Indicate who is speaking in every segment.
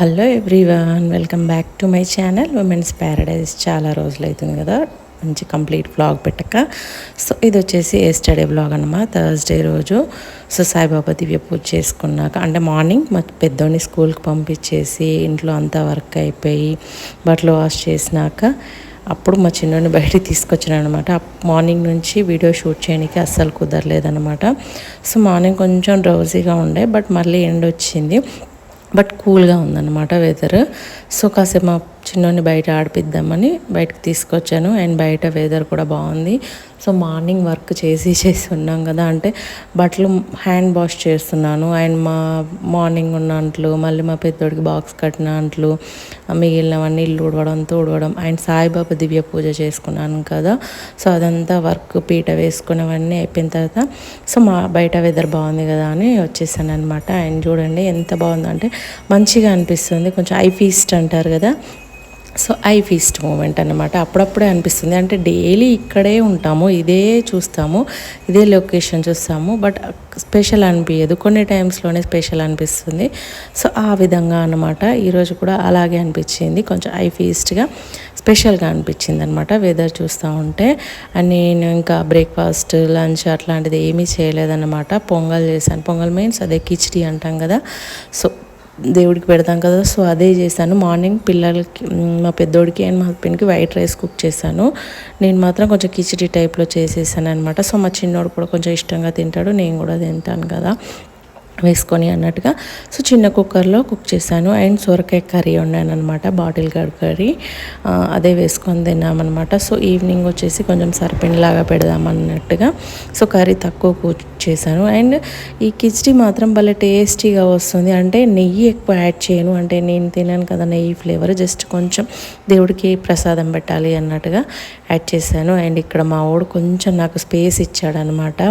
Speaker 1: Hello everyone welcome back to my channel women's paradise చాలా రోజులు అవుతుంది కదా మంచి కంప్లీట్ వ్లాగ్ పెట్టక. సో ఇది వచ్చేసి ఎస్టర్డే వ్లాగ్ అనమాట థర్స్డే రోజు. సో సాయిబాబా దివ్య పూజ చేసుకున్నాక అంటే మార్నింగ్ మా పెద్దోని స్కూల్కి పంపించేసి ఇంట్లో అంతా వర్క్ అయిపోయి బట్టలు వాష్ చేసినాక అప్పుడు మా చిన్నోడిని బయటికి తీసుకొచ్చాను అనమాట మార్నింగ్ నుంచి వీడియో షూట్ చేయడానికి అస్సలు కుదరలేదనమాట సో మార్నింగ్ కొంచెం డ్రౌజీగా ఉండే బట్ మళ్ళీ ఎండ్ వచ్చింది బట్ కూల్గా ఉందన్నమాట వెదర్ సో కాసేపు మా చిన్నోని బయట ఆడిపిద్దామని బయటకు తీసుకొచ్చాను. అండ్ బయట వెదర్ కూడా బాగుంది. సో మార్నింగ్ వర్క్ చేసి చేసి ఉన్నాం కదా. అంటే బట్టలు హ్యాండ్ వాష్ చేస్తున్నాను. అండ్ మా మార్నింగ్ ఉన్న అంట్లు మళ్ళీ మా పెద్దోడికి బాక్స్ కట్టిన అంట్లు మిగిలినవన్నీ ఇల్లు ఉడవడం తోడవడం అండ్ సాయిబాబా దివ్య పూజ చేసుకున్నాను కదా. సో అదంతా వర్క్ పీట వేసుకున్నవన్నీ అయిపోయిన తర్వాత సో మా బయట వెదర్ బాగుంది కదా అని వచ్చేసాను అనమాట అండ్ చూడండి ఎంత బాగుందంటే మంచిగా అనిపిస్తుంది. కొంచెం ఐ ఫీస్ట్ అంటారు కదా. సో ఐ ఫీస్ట్ మూమెంట్ అనమాట అప్పుడప్పుడే అనిపిస్తుంది. అంటే డైలీ ఇక్కడే ఉంటాము ఇదే చూస్తాము ఇదే లొకేషన్ చూస్తాము బట్ స్పెషల్ అనిపించదు కొన్ని టైమ్స్లోనే స్పెషల్ అనిపిస్తుంది. సో ఆ విధంగా అనమాట ఈరోజు కూడా అలాగే అనిపించింది. కొంచెం ఐ ఫీస్ట్గా స్పెషల్గా అనిపించింది అనమాట వెదర్ చూస్తూ ఉంటే అండ్ నేను ఇంకా బ్రేక్ఫాస్ట్ లంచ్ అట్లాంటిది ఏమీ చేయలేదన్నమాట. పొంగల్ చేశాను. పొంగల్ మీన్స్ అదే కిచిడి అంటాం కదా. సో దేవుడికి పెడతాం కదా సో అదే చేశాను. మార్నింగ్ పిల్లలకి మా పెద్దోడికి అండ్ మా హస్బెండ్కి వైట్ రైస్ కుక్ చేశాను. నేను మాత్రం కొంచెం కిచిడి టైప్లో చేసేసాను అనమాట సో మా చిన్నోడు కూడా కొంచెం ఇష్టంగా తింటాడు నేను కూడా తింటాను కదా. వేసుకొని అన్నట్టుగా. సో చిన్న కుక్కర్లో కుక్ చేశాను. అండ్ సొరకాయ కర్రీ ఉన్నాను అనమాట బాటిల్ గార్డ్ కర్రీ. అదే వేసుకొని తిన్నామన్నమాట. సో ఈవినింగ్ వచ్చేసి కొంచెం సర్పిండిలాగా పెడదామన్నట్టుగా. సో కర్రీ తక్కువ కుక్ చేశాను. అండ్ ఈ కిచ్డీ మాత్రం భలే టేస్టీగా వస్తుంది. అంటే నెయ్యి ఎక్కువ యాడ్ చేయను. అంటే నేను తినాను కదా నెయ్యి ఫ్లేవర్. జస్ట్ కొంచెం దేవుడికి ప్రసాదం పెట్టాలి అన్నట్టుగా యాడ్ చేశాను. అండ్ ఇక్కడ మా వాడు కొంచెం నాకు స్పేస్ ఇచ్చాడనమాట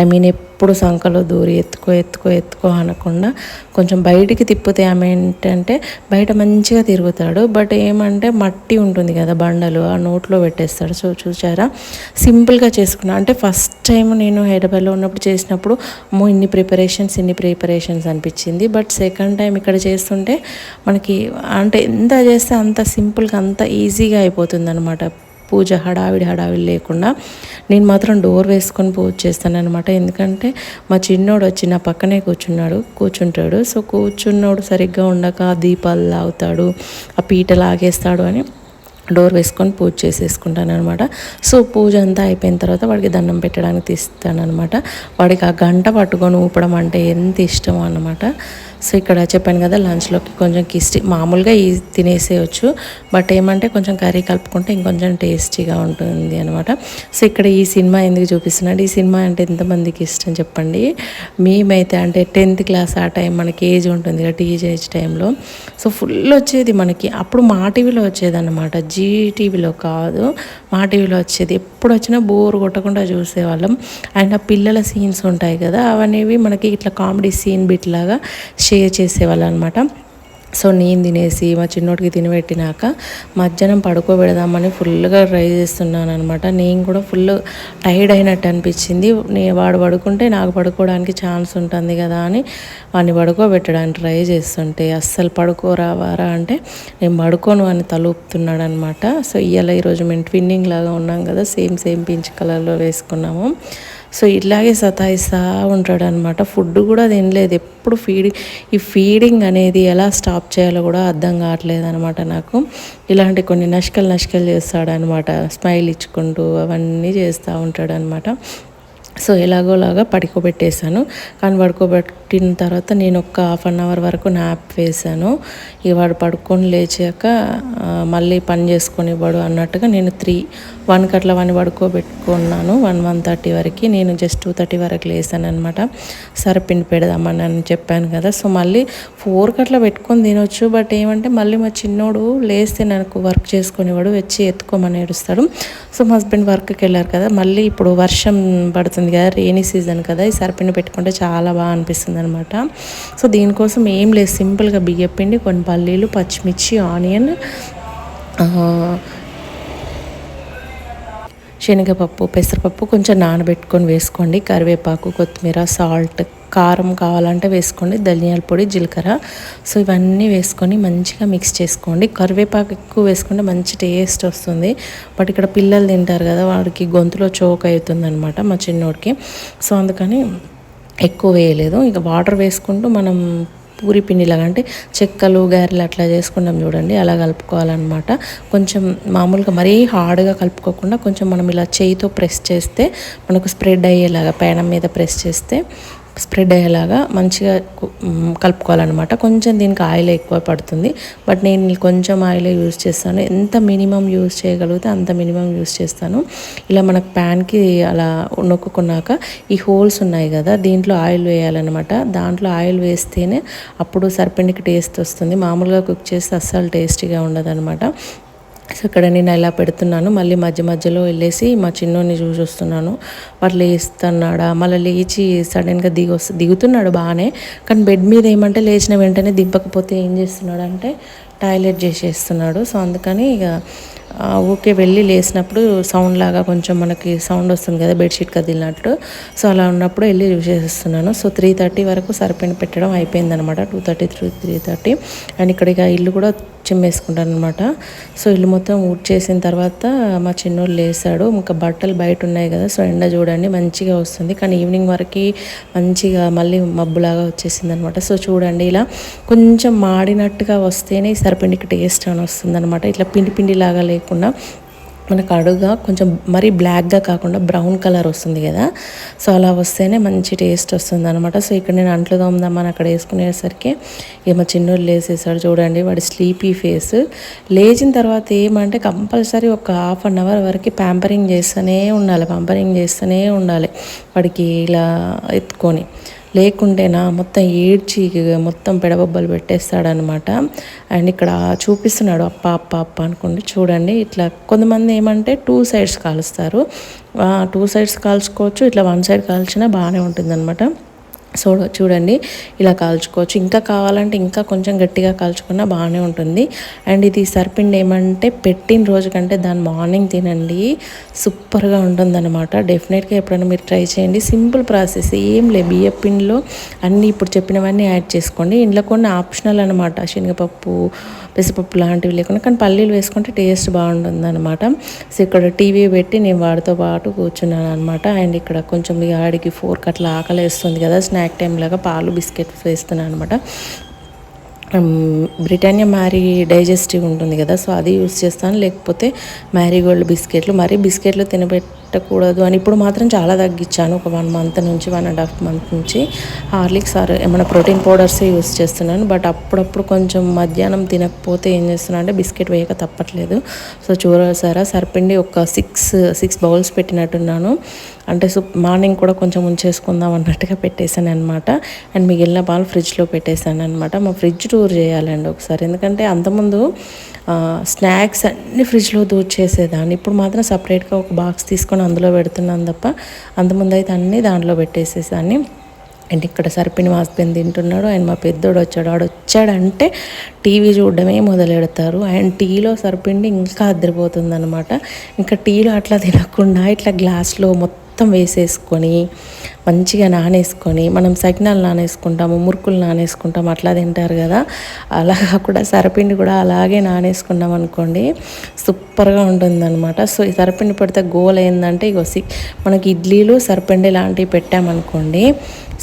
Speaker 1: ఐ మీన్ ఎప్పుడు సంకలో దూరి ఎత్తుకో ఎత్తుకో ఎత్తుకో అనకుండా కొంచెం బయటికి తిప్పితే ఆమె ఏంటంటే బయట మంచిగా తిరుగుతాడు. బట్ ఏమంటే మట్టి ఉంటుంది కదా బండలు ఆ నోట్లో పెట్టేస్తాడు. సో చూసారా? సింపుల్గా చేసుకున్నా. అంటే ఫస్ట్ టైం నేను హైదరాబాద్లో ఉన్నప్పుడు చేసినప్పుడు అమ్మో ఇన్ని ప్రిపరేషన్స్ ఇన్ని ప్రిపరేషన్స్ అనిపించింది. బట్ సెకండ్ టైం ఇక్కడ చేస్తుంటే మనకి అంటే ఎంత చేస్తే అంత సింపుల్గా అంత ఈజీగా అయిపోతుంది అనమాట పూజ హడావిడి హడావిడి లేకుండా నేను మాత్రం డోర్ వేసుకొని పూజ చేస్తాను అనమాట ఎందుకంటే మా చిన్నోడు వచ్చి నా పక్కనే కూర్చున్నాడు కూర్చుంటాడు. సో కూర్చున్నోడు సరిగ్గా ఉండక దీపాలు లాగుతాడు ఆ పీట లాగేస్తాడు అని డోర్ వేసుకొని పూజ చేసేసుకుంటాను అనమాట సో పూజ అంతా అయిపోయిన తర్వాత వాడికి దండం పెట్టడానికి తీస్తాను అనమాట వాడికి ఆ గంట పట్టుకొని ఊపడం అంటే ఎంత ఇష్టం అనమాట సో ఇక్కడ చెప్పాను కదా లంచ్లోకి కొంచెం కిస్టీ మామూలుగా ఈ తినేసేయచ్చు. బట్ ఏమంటే కొంచెం కర్రీ కలుపుకుంటే ఇంకొంచెం టేస్టీగా ఉంటుంది అనమాట సో ఇక్కడ ఈ సినిమా ఎందుకు చూపిస్తున్నాడు? ఈ సినిమా అంటే ఎంతమందికి ఇష్టం చెప్పండి? మేమైతే అంటే టెన్త్ క్లాస్ ఆ టైం మనకి ఏజ్ ఉంటుంది కదా టీనేజ్ టైంలో. సో ఫుల్ వచ్చేది మనకి. అప్పుడు మా టీవీలో వచ్చేది అనమాట జీ టీవీలో కాదు మా టీవీలో వచ్చేది. ఎప్పుడు వచ్చినా బోర్ కొట్టకుండా చూసేవాళ్ళం. అండ్ ఆ పిల్లల సీన్స్ ఉంటాయి కదా అవనేవి మనకి ఇట్లా కామెడీ సీన్ బిట్ లాగా షేర్ చేసేవాళ్ళు అనమాట సో నేను తినేసి మా చిన్నోడికి తినిపెట్టినాక మధ్యాహ్నం పడుకోబెడదామని ఫుల్గా ట్రై చేస్తున్నాను అనమాట నేను కూడా ఫుల్ టైర్డ్ అయినట్టు అనిపించింది. నేను వాడు పడుకుంటే నాకు పడుకోవడానికి ఛాన్స్ ఉంటుంది కదా అని వాడిని పడుకోబెట్టడానికి ట్రై చేస్తుంటే అస్సలు పడుకోరావారా అంటే నేను పడుకోను అని తలుపుతున్నాడు అనమాట సో ఇవాళ ఈరోజు మేము ట్విన్నింగ్ లాగా ఉన్నాం కదా సేమ్ సేమ్ పించ్ కలర్లో వేసుకున్నాము. సో ఇట్లాగే సతాయిస్తూ ఉంటాడు అనమాట ఫుడ్ కూడా తినలేదు. ఎప్పుడు ఫీడింగ్ ఈ ఫీడింగ్ అనేది ఎలా స్టాప్ చేయాలో కూడా అర్థం కావట్లేదు అనమాట నాకు. ఇలాంటి కొన్ని నష్కలు నష్కలు చేస్తాడనమాట. స్మైల్ ఇచ్చుకుంటూ అవన్నీ చేస్తూ ఉంటాడు అనమాట సో ఎలాగోలాగా పడుకోబెట్టేశాను. కానీ పడుకోబెట్టిన తర్వాత నేను ఒక హాఫ్ అన్ అవర్ వరకు నాప్ వేశాను. ఇక వాడు పడుకొని లేచాక మళ్ళీ పని చేసుకొని ఇవ్వడు అన్నట్టుగా నేను త్రీ వన్ కట్ల వన్ పడుకోబెట్టుకున్నాను. వన్ వన్ థర్టీ వరకు నేను జస్ట్ టూ థర్టీ వరకు లేసాను అనమాట సరపిండి పెడదామని అని చెప్పాను కదా. సో మళ్ళీ ఫోర్ కట్ల పెట్టుకొని తినొచ్చు. బట్ ఏమంటే మళ్ళీ మా చిన్నోడు లేస్తే నాకు వర్క్ చేసుకునేవాడు వచ్చి ఎత్తుకోమని ఏడుస్తాడు. సో మా హస్బెండ్ వర్క్కి వెళ్ళారు కదా. మళ్ళీ ఇప్పుడు వర్షం పడుతుంది కదా. రెయినీ సీజన్ కదా. ఈ సరపిండి పెట్టుకుంటే చాలా బాగా అనిపిస్తుంది అనమాట సో దీనికోసం ఏం లేదు. సింపుల్గా బియ్యపిండి కొన్ని పల్లీలు పచ్చిమిర్చి ఆనియన్ శనగపప్పు పెసరపప్పు కొంచెం నానబెట్టుకొని వేసుకోండి. కరివేపాకు కొత్తిమీర సాల్ట్ కారం కావాలంటే వేసుకోండి. ధనియాల పొడి జీలకర్ర. సో ఇవన్నీ వేసుకొని మంచిగా మిక్స్ చేసుకోండి. కరివేపాకు ఎక్కువ వేసుకుంటే మంచి టేస్ట్ వస్తుంది. బట్ ఇక్కడ పిల్లలు తింటారు కదా వాడికి గొంతులో చోక్ అవుతుంది అనమాట మా చిన్నోడికి. సో అందుకని ఎక్కువ వేయలేదు. ఇక వాటర్ వేసుకుంటూ మనం పూరి పిండిలాగా అంటే చెక్కలు గారెలు అట్లా చేసుకున్నాం చూడండి. అలా కలుపుకోవాలన్నమాట. కొంచెం మామూలుగా మరీ హార్డ్గా కలుపుకోకుండా కొంచెం మనం ఇలా చేయితో ప్రెస్ చేస్తే మనకు స్ప్రెడ్ అయ్యేలాగా పేనం మీద ప్రెస్ చేస్తే స్ప్రెడ్ అయ్యేలాగా మంచిగా కలుపుకోవాలన్నమాట. కొంచెం దీనికి ఆయిల్ ఎక్కువ పడుతుంది. బట్ నేను కొంచెం ఆయిల్ యూజ్ చేస్తాను. ఎంత మినిమం యూజ్ చేయగలిగితే అంత మినిమం యూజ్ చేస్తాను. ఇలా మనకు ప్యాన్కి అలా నొక్కుకున్నాక ఈ హోల్స్ ఉన్నాయి కదా దీంట్లో ఆయిల్ వేయాలన్నమాట. దాంట్లో ఆయిల్ వేస్తేనే అప్పుడు సర్పిండికి టేస్ట్ వస్తుంది. మామూలుగా కుక్ చేస్తే అస్సలు టేస్టీగా ఉండదు అనమాట సో ఇక్కడ నేను ఇలా పెడుతున్నాను మళ్ళీ మధ్య మధ్యలో వెళ్ళేసి మా చిన్నోని చూసి వస్తున్నాను. వాడు లేస్తున్నాడా? మళ్ళీ లేచి సడన్గా దిగి వస్తు దిగుతున్నాడు బాగానే. కానీ బెడ్ మీద ఏమంటే లేచిన వెంటనే దింపకపోతే ఏం చేస్తున్నాడు అంటే టాయిలెట్ చేసేస్తున్నాడు. సో అందుకని ఇక ఊకే వెళ్ళి లేసినప్పుడు సౌండ్ లాగా కొంచెం మనకి సౌండ్ వస్తుంది కదా బెడ్షీట్ కదిలినట్టు. సో అలా ఉన్నప్పుడు వెళ్ళి చూసేస్తున్నాను. సో త్రీ థర్టీ వరకు సరిపోయిన పెట్టడం అయిపోయిందనమాట. Two thirty three three thirty and ఇక్కడ ఇక ఇల్లు కూడా చిమ్మేసుకుంటాను అనమాట సో ఇల్లు మొత్తం ఊడ్ చేసిన తర్వాత మా చిన్నోడు లేసాడు. ఇంకా బట్టలు బయట ఉన్నాయి కదా సో ఎండ చూడండి మంచిగా వస్తుంది. కానీ ఈవినింగ్ వరకు మంచిగా మళ్ళీ మబ్బులాగా వచ్చేసింది అనమాట సో చూడండి ఇలా కొంచెం మాడినట్టుగా వస్తేనే సరిపిండికి టేస్ట్ అని వస్తుంది అనమాట ఇట్లా పిండి పిండి లాగా లేకుండా మనకు అడుగా కొంచెం మరీ బ్లాక్గా కాకుండా బ్రౌన్ కలర్ వస్తుంది కదా. సో అలా వస్తేనే మంచి టేస్ట్ వస్తుంది అనమాట సో ఇక్కడ నేను అంట్లు ఉందామని అక్కడ వేసుకునేసరికి ఏమో చిన్నోళ్ళు లేసేసాడు చూడండి వాడి స్లీపీ ఫేస్. లేచిన తర్వాత ఏమంటే కంపల్సరీ ఒక హాఫ్ అన్ అవర్ వరకు ప్యాంపరింగ్ చేస్తూనే ఉండాలి ప్యాంపరింగ్ చేస్తూనే ఉండాలి వాడికి ఇలా ఎత్తుకొని. లేకుండేనా మొత్తం ఏడ్చి మొత్తం పెడబొబ్బలు పెట్టేస్తాడనమాట అండ్ ఇక్కడ చూపిస్తున్నాడు అప్ప అప్ప అప్ప అనుకోండి చూడండి ఇట్లా కొంతమంది ఏమంటే టూ సైడ్స్ కాలుస్తారు. టూ సైడ్స్ కాల్చుకోవచ్చు ఇట్లా వన్ సైడ్ కాల్చినా బాగానే ఉంటుంది అనమాట సో చూడండి ఇలా కాల్చుకోవచ్చు. ఇంకా కావాలంటే ఇంకా కొంచెం గట్టిగా కాల్చుకున్నా బాగానే ఉంటుంది. అండ్ ఇది సర్పిండి ఏమంటే పెట్టిన రోజు కంటే దాని మార్నింగ్ తినండి. సూపర్గా ఉంటుందన్నమాట. డెఫినెట్గా ఎప్పుడైనా మీరు ట్రై చేయండి. సింపుల్ ప్రాసెస్ ఏం లే బియ్య పిండిలో అన్నీ ఇప్పుడు చెప్పినవన్నీ యాడ్ చేసుకోండి. ఇంట్లో కొన్ని ఆప్షనల్ అనమాట శనగపప్పు పెసరపప్పు లాంటివి లేకుండా కానీ పల్లీలు వేసుకుంటే టేస్ట్ బాగుంటుంది అనమాట సో ఇక్కడ టీవీ పెట్టి నేను వాడితో పాటు కూర్చున్నాను అనమాట అండ్ ఇక్కడ కొంచెం ఆడికి ఫోర్ కట్ల ఆకలి వేస్తుంది కదా స్నాక్ టైం లాగా పాలు బిస్కెట్ వేస్తున్నాను అనమాట బ్రిటానియా మ్యారీ డైజెస్టివ్ ఉంటుంది కదా సో అది యూస్ చేస్తాను. లేకపోతే మ్యారీగోల్డ్ బిస్కెట్లు. మరీ బిస్కెట్లు తినబెట్టి పెట్టకూడదు అని ఇప్పుడు మాత్రం చాలా తగ్గించాను. ఒక వన్ మంత్ నుంచి వన్ అండ్ హాఫ్ మంత్ నుంచి. హార్లిక్స్ ఆర్ ఏమైనా ప్రోటీన్ పౌడర్సే యూస్ చేస్తున్నాను. బట్ అప్పుడప్పుడు కొంచెం మధ్యాహ్నం తినకపోతే ఏం చేస్తున్నాను అంటే బిస్కెట్ వేయక తప్పట్లేదు. సో చూసారా సరిపిండి ఒక సిక్స్ సిక్స్ బౌల్స్ పెట్టినట్టున్నాను. అంటే సో మార్నింగ్ కూడా కొంచెం ఉంచేసుకుందాం అన్నట్టుగా పెట్టేశాను అనమాట అండ్ మిగిలిన పాలు ఫ్రిడ్జ్లో పెట్టేశాను అనమాట మా ఫ్రిడ్జ్ టూర్ చేయాలండి ఒకసారి. ఎందుకంటే అంతకుముందు స్నాక్స్ అన్ని ఫ్రిడ్జ్లో దూచేసేదాన్ని ఇప్పుడు మాత్రం సపరేట్గా ఒక బాక్స్ తీసుకొని అందులో పెడుతున్నాను తప్ప అంతముందైతే అన్నీ దాంట్లో పెట్టేసేసాన్ని అండ్ ఇక్కడ సరిపిని మా హస్బెండ్ తింటున్నాడు. అండ్ మా పెద్దోడు వచ్చాడు. ఆడు వచ్చాడంటే టీవీ చూడడమే మొదలెడతారు. అండ్ టీలో సరిపిండి ఇంకా అద్దరిపోతుంది అనమాట ఇంకా టీలో అట్లా తినకుండా ఇట్లా గ్లాస్లో మొత్తం మొత్తం వేసేసుకొని మంచిగా నానేసుకొని మనం సకినాలు నానేసుకుంటాము మురుకులు నానేసుకుంటాము అట్లా తింటారు కదా. అలాగా కూడా సరపిండి కూడా అలాగే నానేసుకున్నాం అనుకోండి సూపర్గా ఉంటుందన్నమాట. సో ఈ సరపిండి పడితే గోల్ ఏంటంటే ఇగో సి మనకి ఇడ్లీలు సరపిండి లాంటివి పెట్టామనుకోండి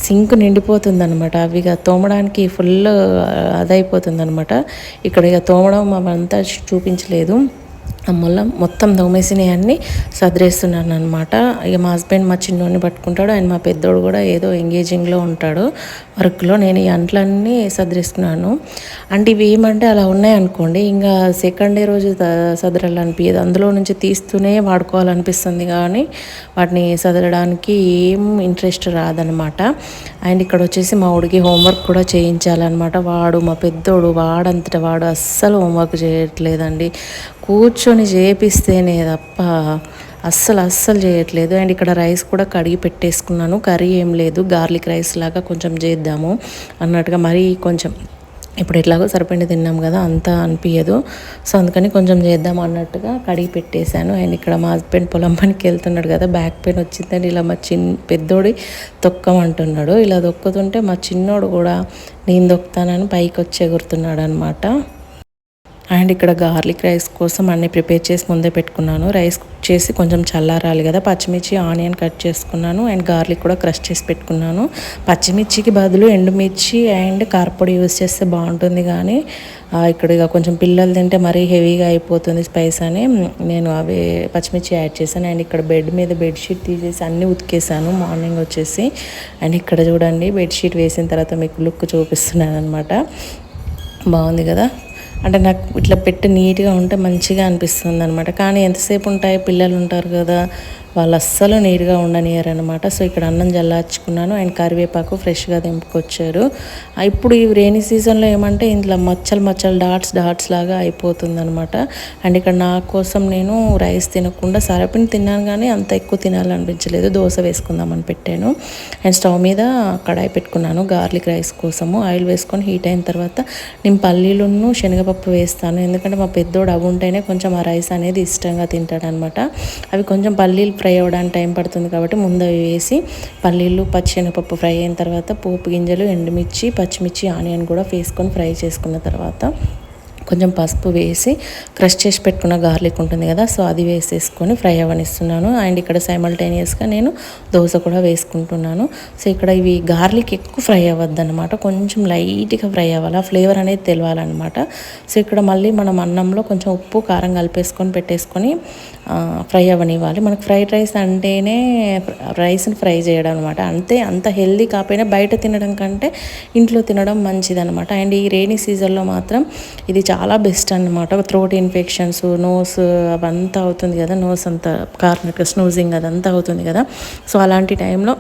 Speaker 1: సింక్ నిండిపోతుంది అనమాట అవి ఇక తోమడానికి ఫుల్ అదైపోతుంది అనమాట ఇక్కడ ఇక తోమడం అవంతా చూపించలేదు. మళ్ళీ మొత్తం దోమేసినవన్నీ సదిరేస్తున్నాను అనమాట ఇక మా హస్బెండ్ మా చిన్నోడిని పట్టుకుంటాడు. ఆయన మా పెద్దోడు కూడా ఏదో ఎంగేజింగ్లో ఉంటాడు వర్క్లో. నేను ఈ అంట్లన్నీ సదిరేస్తున్నాను అంటే ఇవి ఏమంటే అలా ఉన్నాయనుకోండి ఇంకా సెకండ్ డే రోజు సదరాలనిపించదు అందులో నుంచి తీస్తూనే వాడుకోవాలనిపిస్తుంది కానీ వాటిని సదరడానికి ఏం ఇంట్రెస్ట్ రాదనమాట అండ్ ఇక్కడ వచ్చేసి మా ఉడికి హోంవర్క్ కూడా చేయించాలన్నమాట. వాడు మా పెద్దోడు వాడంతట వాడు అస్సలు హోంవర్క్ చేయట్లేదండి. కూర్చొని చేపిస్తేనే తప్ప అస్సలు అస్సలు చేయట్లేదు. అండ్ ఇక్కడ రైస్ కూడా కడిగి పెట్టేసుకున్నాను. కర్రీ ఏం లేదు. గార్లిక్ రైస్ లాగా కొంచెం చేద్దాము అన్నట్టుగా మరీ కొంచెం ఇప్పుడు ఎట్లాగో సరిపడి తిన్నాం కదా అంత అనిపించదు సో అందుకని కొంచెం చేద్దాం అన్నట్టుగా కడిగి పెట్టేశాను. అండ్ ఇక్కడ మా హస్బెండ్ పొలం పనికి వెళ్తున్నాడు కదా బ్యాక్ పెయిన్ వచ్చిందని ఇలా మా చిన్ పెద్దోడి తొక్కమంటున్నాడు. ఇలా తొక్కుతుంటే మా చిన్నోడు కూడా నేను దొక్కుతానని పైకి వచ్చి ఎగురుతున్నాడు అనమాట అండ్ ఇక్కడ గార్లిక్ రైస్ కోసం అన్ని ప్రిపేర్ చేసి ముందే పెట్టుకున్నాను. రైస్ చేసి కొంచెం చల్లారాలి కదా. పచ్చిమిర్చి ఆనియన్ కట్ చేసుకున్నాను అండ్ గార్లిక్ కూడా క్రష్ చేసి పెట్టుకున్నాను. పచ్చిమిర్చికి బదులు ఎండుమిర్చి అండ్ కారపొడి యూస్ చేస్తే బాగుంటుంది కానీ ఇక్కడ ఇక కొంచెం పిల్లలు తింటే మరీ హెవీగా అయిపోతుంది స్పైస్ అని నేను అవి పచ్చిమిర్చి యాడ్ చేశాను. అండ్ ఇక్కడ బెడ్ మీద బెడ్షీట్ తీసేసి అన్నీ ఉతికేసాను. మార్నింగ్ వచ్చేసి అండ్ ఇక్కడ చూడండి బెడ్షీట్ వేసిన తర్వాత మీకు లుక్ చూపిస్తున్నాను అనమాట బాగుంది కదా? అంటే నాకు ఇట్లా పెట్టి నీట్గా ఉంటే మంచిగా అనిపిస్తుంది అనమాట కానీ ఎంతసేపు ఉంటాయి పిల్లలు ఉంటారు కదా వాళ్ళు అస్సలు నీట్గా ఉండనియరు అనమాట సో ఇక్కడ అన్నం జల్లార్చుకున్నాను. అండ్ కరివేపాకు ఫ్రెష్గా దింపుకొచ్చారు ఇప్పుడు ఈ రెయినీ సీజన్లో ఏమంటే ఇంట్లో మచ్చలు మచ్చలు డాట్స్ డాట్స్ లాగా అయిపోతుంది అనమాట అండ్ ఇక్కడ నా కోసం నేను రైస్ తినకుండా సరపిని తిన్నాను కానీ అంత ఎక్కువ తినాలనిపించలేదు. దోశ వేసుకుందామని పెట్టాను. అండ్ స్టవ్ మీద కడాయి పెట్టుకున్నాను గార్లిక్ రైస్ కోసము. ఆయిల్ వేసుకొని హీట్ అయిన తర్వాత నేను పల్లీలును శనగపప్పు వేస్తాను. ఎందుకంటే మా పెద్దోడు అవి ఉంటేనే కొంచెం ఆ రైస్ అనేది ఇష్టంగా తింటాడనమాట. అవి కొంచెం పల్లీలు ఫ్రై అవ్వడానికి టైం పడుతుంది కాబట్టి ముందు అవి వేసి పల్లీలు పచ్చినపప్పు ఫ్రై అయిన తర్వాత పోపు గింజలు ఎండుమిర్చి పచ్చిమిర్చి ఆనియన్ కూడా వేసుకొని ఫ్రై చేసుకున్న తర్వాత కొంచెం పసుపు వేసి క్రష్ చేసి పెట్టుకున్న గార్లిక్ ఉంటుంది కదా సో అది వేసేసుకొని ఫ్రై అవ్వనిస్తున్నాను. అండ్ ఇక్కడ సైమల్టేనియస్గా నేను దోశ కూడా వేసుకుంటున్నాను. సో ఇక్కడ ఇవి గార్లిక్ ఎక్కువ ఫ్రై అవ్వద్దనమాట కొంచెం లైట్గా ఫ్రై అవ్వాలి? ఆ ఫ్లేవర్ అనేది తెలియాలన్నమాట సో ఇక్కడ మళ్ళీ మనం అన్నంలో కొంచెం ఉప్పు కారం కలిపేసుకొని పెట్టేసుకొని ఫ్రై అవ్వనివ్వాలి. మనకు ఫ్రైడ్ రైస్ అంటేనే రైస్ని ఫ్రై చేయడం అనమాట అంతే అంత హెల్దీ కాకపోయినా బయట తినడం కంటే ఇంట్లో తినడం మంచిదనమాట అండ్ ఈ రైనీ సీజన్లో మాత్రం ఇది చాలా బెస్ట్ అనమాట థ్రోట్ ఇన్ఫెక్షన్స్ నోస్ అవంతా అవుతుంది కదా నోస్ అంతా కార్నర్ స్నూజింగ్ అదంతా అవుతుంది కదా. సో అలాంటి టైంలో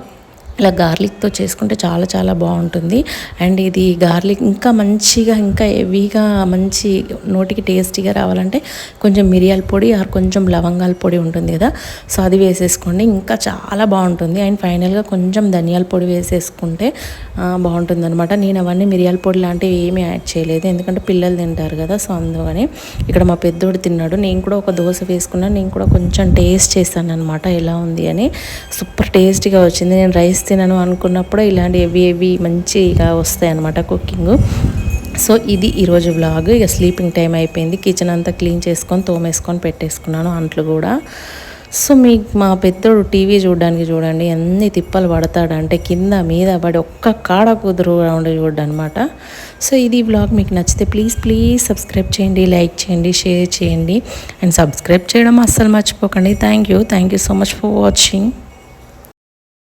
Speaker 1: ఇలా గార్లిక్తో చేసుకుంటే చాలా చాలా బాగుంటుంది. అండ్ ఇది గార్లిక్ ఇంకా మంచిగా ఇంకా హెవీగా మంచి నోటికి టేస్టీగా రావాలంటే కొంచెం మిరియాల పొడి ఆర్ కొంచెం లవంగాల పొడి ఉంటుంది కదా. సో అది వేసేసుకోండి. ఇంకా చాలా బాగుంటుంది. అండ్ ఫైనల్గా కొంచెం ధనియాల పొడి వేసేసుకుంటే బాగుంటుంది అనమాట నేను అవన్నీ మిరియాల పొడి లాంటివి ఏమీ యాడ్ చేయలేదు. ఎందుకంటే పిల్లలు తింటారు కదా. సో అందుకని ఇక్కడ మా పెద్దోడు తిన్నాడు. నేను కూడా ఒక దోశ వేసుకున్నాను. నేను కూడా కొంచెం టేస్ట్ చేశాను అనమాట ఎలా ఉంది అని. సూపర్ టేస్టీగా వచ్చింది. నేను రైస్ తినను అనుకున్నప్పుడు ఇలాంటి ఎవి ఎవి మంచిగా వస్తాయి అనమాట కుకింగ్. సో ఇది ఈరోజు బ్లాగ్ ఇక స్లీపింగ్ టైం అయిపోయింది. కిచెన్ అంతా క్లీన్ చేసుకొని తోమేసుకొని పెట్టేసుకున్నాను అంట్లు కూడా. సో మీ మా పెద్దోడు టీవీ చూడడానికి చూడండి ఎన్ని తిప్పలు పడతాడంటే కింద మీద పడి ఒక్క కాడ కుదురు రౌండ్ చూడనమాట అనమాట సో ఇది బ్లాగ్ మీకు నచ్చితే ప్లీజ్ ప్లీజ్ సబ్స్క్రైబ్ చేయండి లైక్ చేయండి షేర్ చేయండి. అండ్ సబ్స్క్రైబ్ చేయడం అస్సలు మర్చిపోకండి. Thank you. Thank you so much for watching.